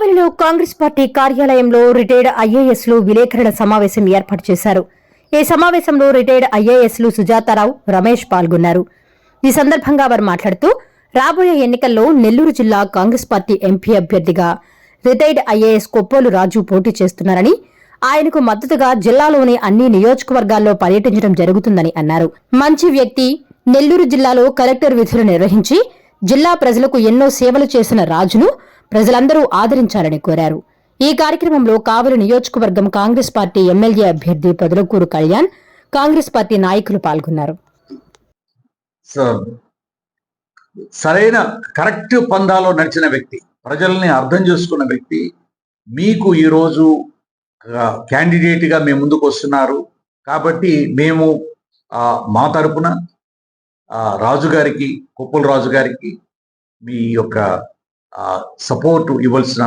కావలిలో కాంగ్రెస్ పార్టీ కార్యాలయంలో రిటైర్డ్ ఐఏఎస్లు విలేకరుల సమావేశం ఏర్పాటు చేశారు. ఈ సమావేశంలో రిటైర్డ్ ఐఏఎస్లు సుజాతారావు రమేష్ పాల్గొన్నారు. ఈ సందర్భంగా వారు మాట్లాడుతూ రాబోయే ఎన్నికల్లో నెల్లూరు జిల్లా కాంగ్రెస్ పార్టీ ఎంపీ అభ్యర్థిగా రిటైర్డ్ ఐఏఎస్ కొప్పోలు రాజు పోటీ చేస్తున్నారని ఆయనకు మద్దతుగా జిల్లాలోని అన్ని నియోజకవర్గాల్లో పర్యటించడం జరుగుతుందని అన్నారు. మంచి వ్యక్తి నెల్లూరు జిల్లాలో కలెక్టర్ విధులు నిర్వహించి జిల్లా ప్రజలకు ఎన్నో సేవలు చేసిన రాజును ప్రజలందరూ ఆదరించాలని కోరారు. ఈ కార్యక్రమంలో కావలి నియోజకవర్గం కాంగ్రెస్ పార్టీ ఎమ్మెల్యే అభ్యర్థి పొదలకూరు కళ్యాణ్ కాంగ్రెస్ పార్టీ నాయకులు పాల్గొన్నారు. సరైన కరెక్ట్ పందాలో నడిచిన వ్యక్తి ప్రజల్ని అర్థం చేసుకున్న వ్యక్తి మీకు ఈరోజు క్యాండిడేట్గా మేము ముందుకు వస్తున్నారు. కాబట్టి మేము మా తరపున రాజుగారికి కుప్పల రాజు గారికి మీ యొక్క సపోర్ట్ ఇవ్వాల్సిన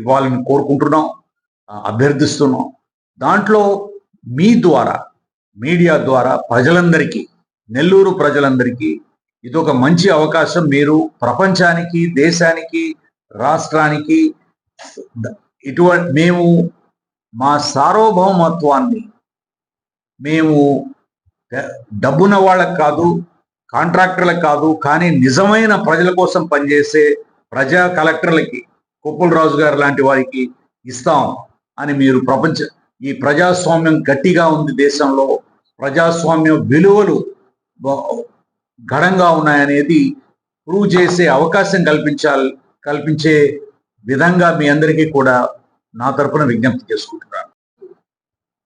ఇవ్వాలని కోరుకుంటున్నాం అభ్యర్థిస్తున్నాం. దాంట్లో మీ ద్వారా మీడియా ద్వారా ప్రజలందరికీ నెల్లూరు ప్రజలందరికీ ఇది ఒక మంచి అవకాశం. మీరు ప్రపంచానికి దేశానికి రాష్ట్రానికి ఇటువంటి మేము మా సార్వభౌమత్వాన్ని మేము డబ్బున్న వాళ్ళకి కాదు కాంట్రాక్టర్లకు కాదు కానీ నిజమైన ప్రజల కోసం పనిచేసే ప్రజా కలెక్టర్లకి కొప్పుల రాజు గారు లాంటి వారికి ఇస్తాం అని మీరు ప్రపంచ ఈ ప్రజాస్వామ్యం గట్టిగా ఉంది దేశంలో. ప్రజాస్వామ్యం విలువలు ఘనంగా ఉన్నాయనేది ప్రూవ్ చేసే అవకాశం కల్పించాలి కల్పించే విధంగా మీ అందరికీ కూడా నా తరపున విజ్ఞప్తి చేసుకుంటున్నాను.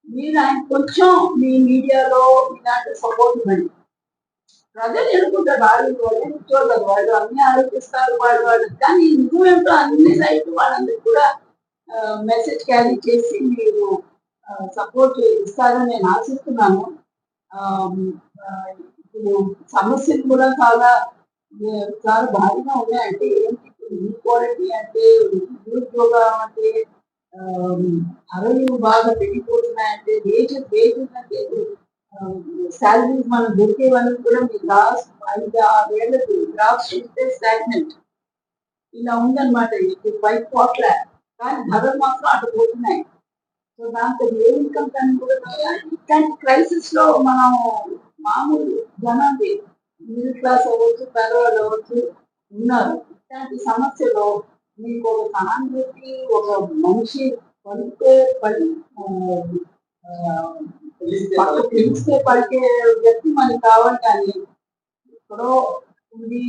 మీరు ఆయన కొంచెం మీ మీడియాలో ఇలాంటి సపోర్ట్ ఇవ్వండి. ప్రజలు ఎన్నుకుంటారు వాళ్ళు వాళ్ళే కూర్చోలేదు వాళ్ళు అన్ని ఆలోచిస్తారు వాళ్ళు వాళ్ళు. కానీ నిజమేంటో అన్ని సైట్ వాళ్ళందరికీ కూడా మెసేజ్ క్యారీ చేసి మీరు సపోర్ట్ ఇస్తారని నేను ఆశిస్తున్నాను. ఇప్పుడు సమస్యలు కూడా చాలా చాలా భారీగా ఉన్నాయంటే ఏంటి ఈక్వాలిటీ అంటే నిరుద్యోగం అంటే అరవై బాగా పెరిగిపోతున్నాయంటే వేజెస్ వేజెస్ అంటే శాలరీస్ మనం దొరికేవన్నీ కూడా మీ లాస్ట్ ఐదు ఆరేళ్ళకి గ్రాఫ్ చూస్తే స్టాగ్నెంట్ ఇలా ఉందన్నమాట ఇది ఫైవ్ కోట్ల. కానీ ధరలు మాత్రం అటు పోతున్నాయి. సో దాంతో ఏ ఇన్కమ్ కానీ కూడా ఇట్లాంటి క్రైసిస్లో మనం మామూలు జనాన్ని మిడిల్ క్లాస్ అవ్వచ్చు పేదవాళ్ళు అవ్వచ్చు ఉన్నారు. ఇట్లాంటి సమస్యలో మీకు ఒక సహానుభూతి ఒక మనిషి పడితే పడి పిలిస్తే పలికే వ్యక్తి మనకి కావాలి కానీ ఎక్కడో ఉండి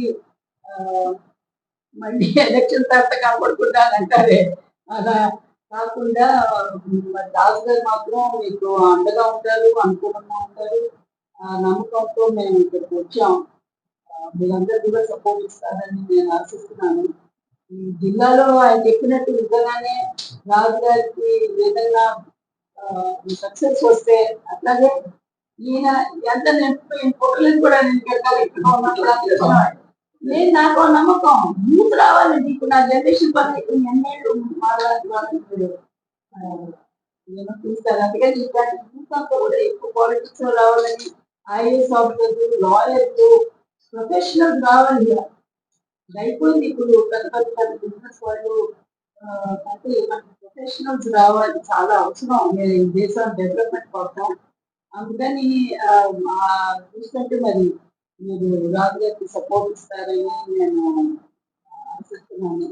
మళ్ళీ ఎలక్షన్ తర్వాత కనపడుకుంటానంటారే అలా కాకుండా మరి దాస్ గారు మాత్రం మీకు అండగా ఉంటారు అనుకూలంగా ఉంటారు. ఆ నమ్మకంతో మేము ఇక్కడికి వచ్చాం. ఆ, మీరందరూ కూడా సపోర్ట్ ఇస్తారని నేను ఆశిస్తున్నాను. ఈ జిల్లాలో ఆయన చెప్పినట్టు నిజంగానే రాజు గారికి ఏదైనా సక్సెస్ వస్తే అట్లాగే ఈయన ఎంత నేను ఫోటోలను కూడా నేను పెట్టాలి ఇక్కడ ఉన్నట్టు నేను నాకు నమ్మకం యూత్ రావాలి నీకు నా జనరేషన్ పక్కన ఎన్నేళ్ళు మాట్లాడి వాళ్ళు ఆ, ఏమో చూస్తారు అందుకని యూత్ అంతా కూడా ఎక్కువ పాలిటిక్స్లో రావాలని ఐఏఎస్ ఆఫీసర్లు లాయర్లు ప్రొఫెషనల్ రావాలి అయిపోయింది ఇప్పుడు పెద్ద పెద్ద పెద్ద బిజినెస్ వాళ్ళు అంటే ప్రొఫెషనల్స్ రావాలి చాలా అవసరం. నేను దేశం డెవలప్మెంట్ కోసం. అందుకని చూసుకుంటే మరి మీరు రాజు గారికి సపోర్ట్ ఇస్తారని నేను ఆశిస్తున్నాను.